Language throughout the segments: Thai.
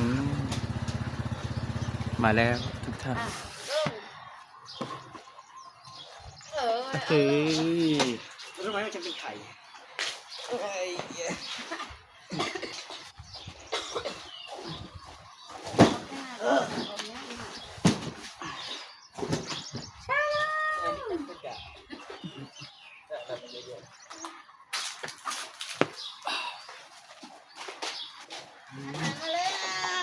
อืมมาแล้วทุกท่านอะเออเฮ้ยรู้ไหมว่าจะเป็นไข่ มาแล้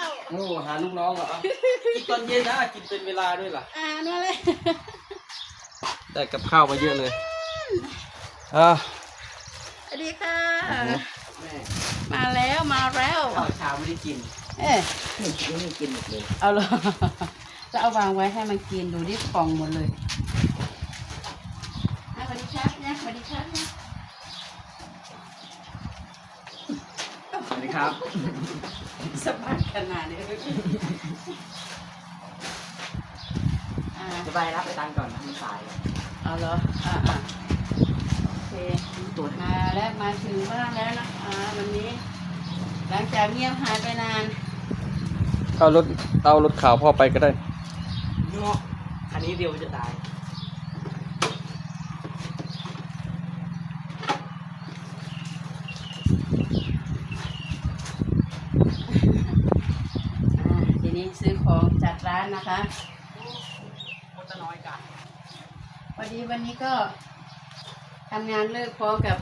ว โอ้หาลูกน้อง เหรอกินตอนเย็นนะกินเป็นเวลาด้วยล่ะอ่านมาเลยได้กับข้าวมาเยอะเลยอ่าสวัสดีค่ะ แม่มาแล้วมาแล้วข้าวเช้าไม่ได้กินเอ๊ะนี่นี่กินหมดเลยเอาเลยจะเอาวางไว้ให้มันกินดูดิฟองหมดเลย ครับ สบายขนาดนี้อ่าจะไปรับไปตังค์ก่อนนะมันสายเอาเหรออ่าอ่าโอเคตรวจมาแล้วมาถึงบ้านแล้วนะคะวันนี้ หลังจากเงียบหายไปนาน เอารถเอารถขาวพ่อไปก็ได้เนาะคันนี้เดียวมันจะตาย อ่าทีนี้ซื้อของจากร้า นนะคะคนจะน้อยกันพอดีวันนี้ก็ทำงานเลิกพร้อมกับ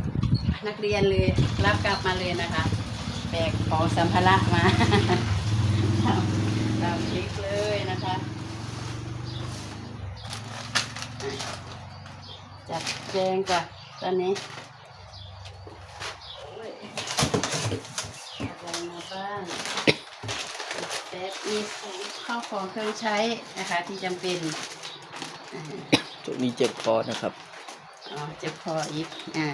นักเรียนเลย รับกลับมาเลยนะคะแบกของสัมภาระมาตามคลิกเลยนะคะ จัดแจงกับตอนนี้อะไรมาบ้าง มีข้าวของเครื่องใช้นะคะ ที่จำเป็นจุดนี้เจ็บคอนะครับอ๋อเจ็บคออีกอ่า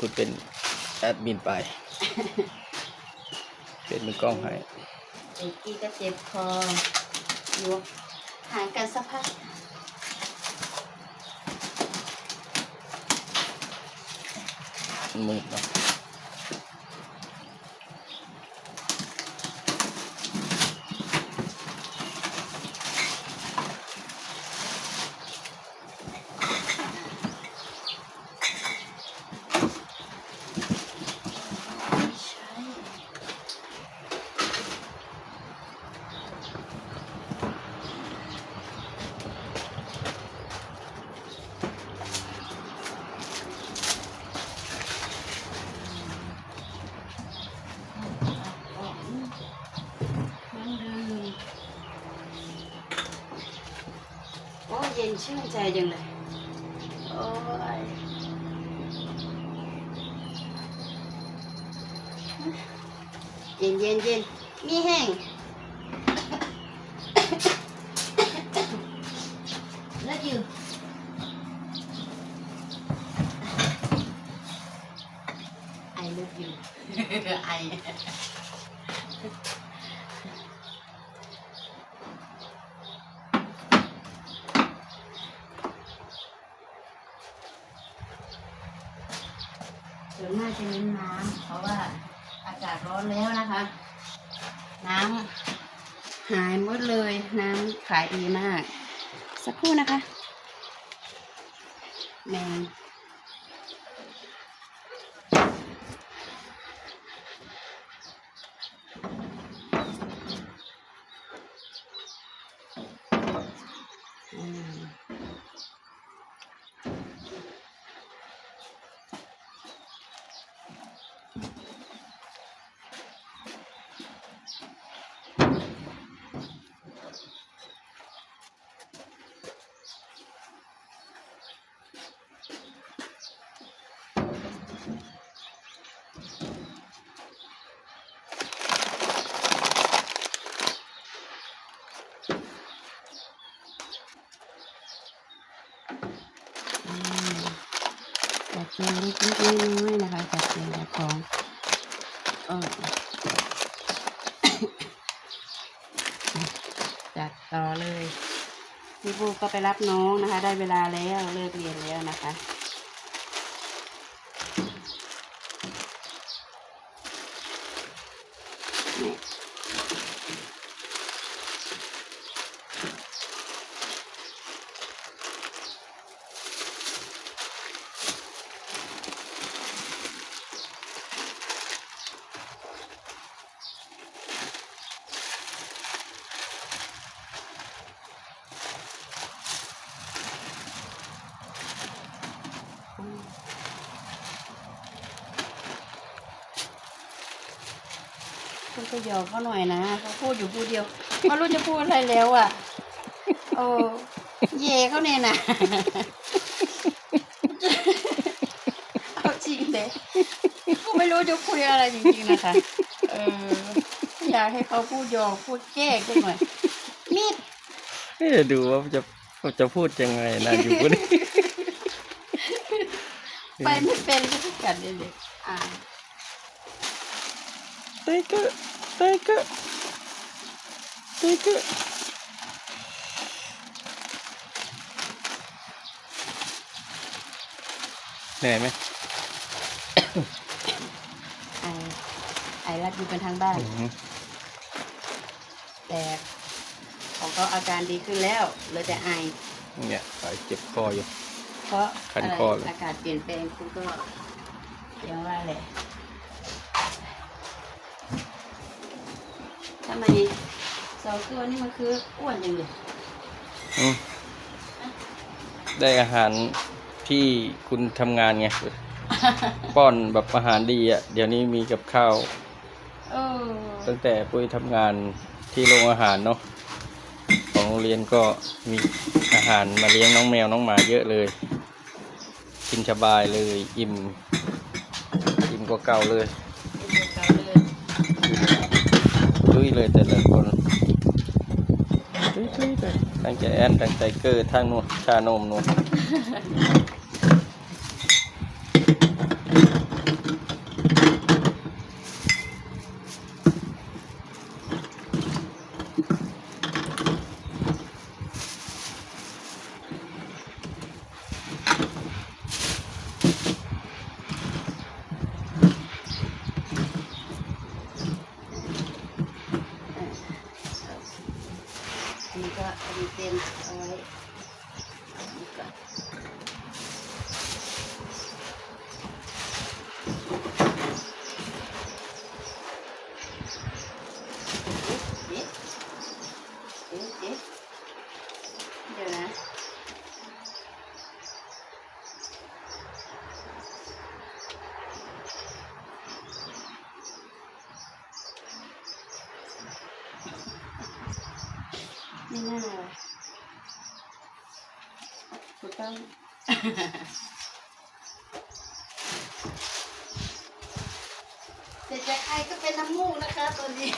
คุณเป็นแอดมินไป เป็นมือกล้องให้เด็กกี้ก็เจ็บคออยู่ห่างกันสักพักมืดเนาะ ไม่ใช่มันลืมโอ้ เย็นชื่นใจจังเลยโอ้ยเย็นเย็นเย็นมีแห้งแล้วอยู่ไอเลิฟยูไอส่วนมาก จะเน้นน้ำเพราะว่าอากาศร้อนแล้วนะคะ น้ำหายหมดเลยน้ำขายดีมาก สักครู่นะคะแมง เรียงเล็กๆน้อยๆนะคะจัดเรียงแต่ของเออจัดต่อเลยพี่บูก็ไปรับน้องนะคะ ได้เวลาแล้วเลิกเรียนแล้วนะคะนี่ คุณ ก็ยอมเขาหน่อยนะเขาพูดอยู่พูดเดียวไม่รู้จะพูดอะไรแล้วอะโอ้เย่เขาเนี่ยนะเอาจริงเลยก็ไม่รู้จะคุยอะไรจริงๆนะคะเอออยากให้เขาพูดยอมพูดแก้กันหน่อยมีดเอ๊ะดูว่าจะจะพูดยังไงนะอยู่บนไปไม่เป็นก็พูดกันเลยเลยอ่าเตเก อเตเกอเตเกอเหนื่อยไหมไอไอรัดอยู่เป็นทางบ้านอืมแต่ของเขาอาการดีขึ้นแล้วเหลือแต่ไอ เนี่ยสายเจ็บคออยู่ เพราะคันอะไรคอเลย อากาศเปลี่ยนแปลงคุณก็ยังว่าแหละำไมสองตัวนี่มันคืออ้วนจังเลยอืมได้อาหารที่คุณทำงานไง ป้อนแบบอาหารดีอะ เดี๋ยวนี้มีกับข้าว เออตั้งแต่ปุ้ยทำงานที่โรงอาหารเนาะของโรงเรียนก็มีอาหารมาเลี้ยงน้องแมวน้องหมาเยอะเลย กินสบายเลย อิ่ม อิ่มกว่าเก่าเลย เป็นเก่าเลย ดุ ยเลยแต่ละคนดุยดุยเลยตั้งใจแอนตั้งใจเกอร์ทางนู้นชานมนู้นอันนี้ก็อันนี้เต็มเอาไว้อันนี้ก่อนเอ๊ะเอ๊ะเอ๊ะเดี๋ยวนะ ไม่น่าเลยถูกต้องเสร็จจากไอก็เป็นน้ำมูกนะคะตัวนี้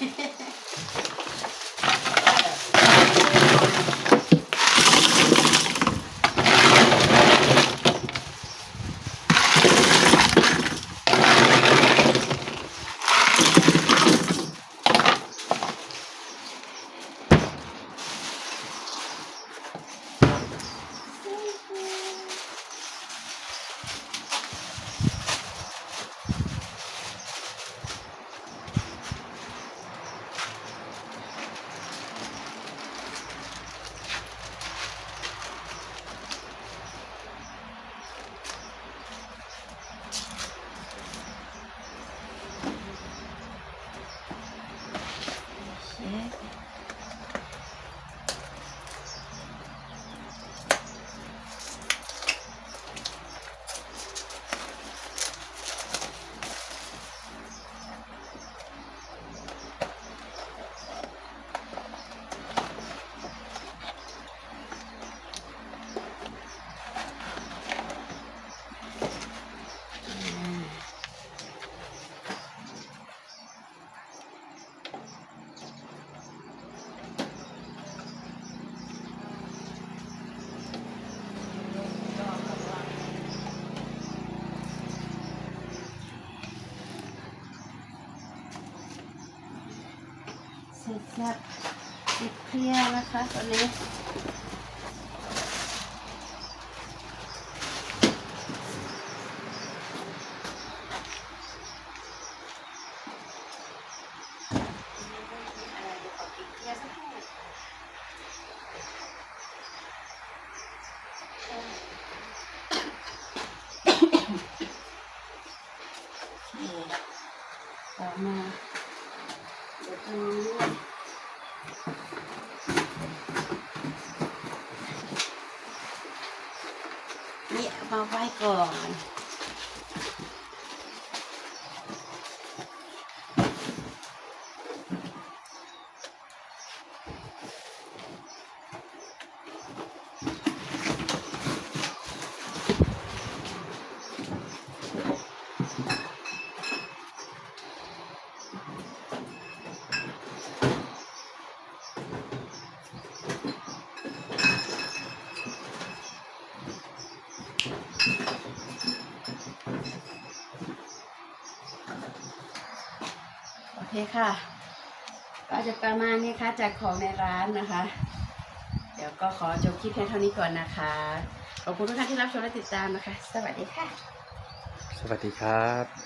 เสร็จแล้ว ติดเคลียร์นะคะตอนนี้ ต่อมาเดี๋ยวตรงนี้นี่เอามาไว้ ก่อน คค่ะ ก็จะประมาณนี้ค่ะจากของในร้านนะคะ เดี๋ยวก็ขอจบคลิปแค่เท่านี้ก่อนนะคะ ขอบคุณทุกท่านที่รับชมและติดตามนะคะ สวัสดีค่ะ สวัสดีครับ